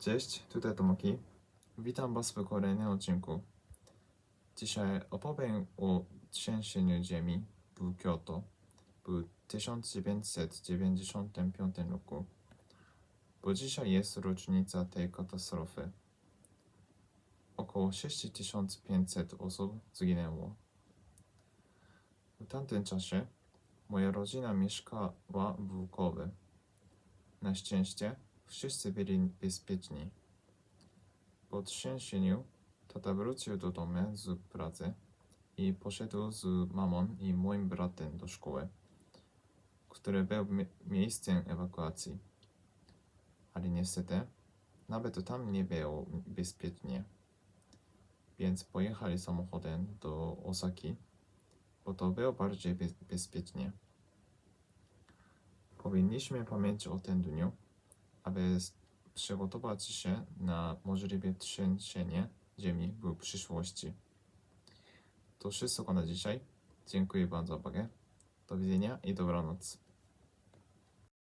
Cześć, tutaj Tomoki. Witam Was w kolejnym odcinku. Dzisiaj opowiem o trzęsieniu ziemi w Kyoto w 1995 roku. Bo dzisiaj jest rocznica tej katastrofy. Około 6500 osób zginęło. W tamtym czasie moja rodzina mieszkała w Kobe. Na szczęście wszyscy byli bezpieczni. Po trzęsieniu tata wrócił do domu z pracy i poszedł z mamą i moim bratem do szkoły, które był mie- miejscem ewakuacji. Ale niestety, nawet tam nie było bezpiecznie. Więc pojechali samochodem do Osaki, bo to było bardziej bez- bezpiecznie. Powinniśmy pamiętać o tym dniu, aby przygotować się na możliwe trzęsienie ziemi w przyszłości. To wszystko na dzisiaj. Dziękuję bardzo za uwagę. Do widzenia i dobranoc.